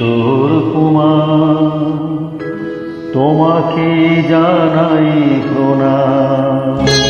কিশোর কুমার তোমাকে জানাই প্রণাম।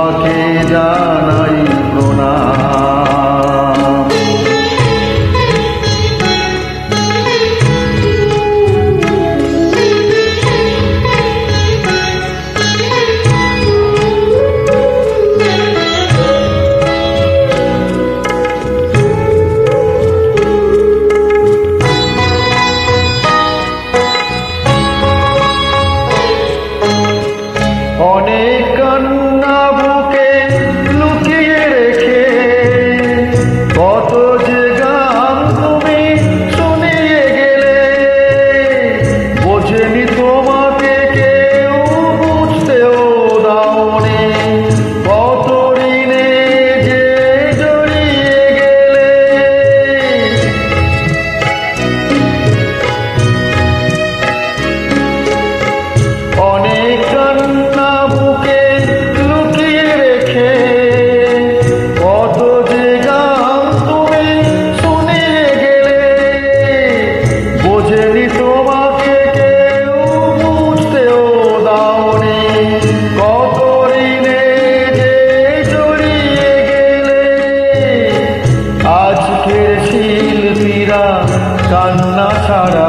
জানাই কান্না ছাড়া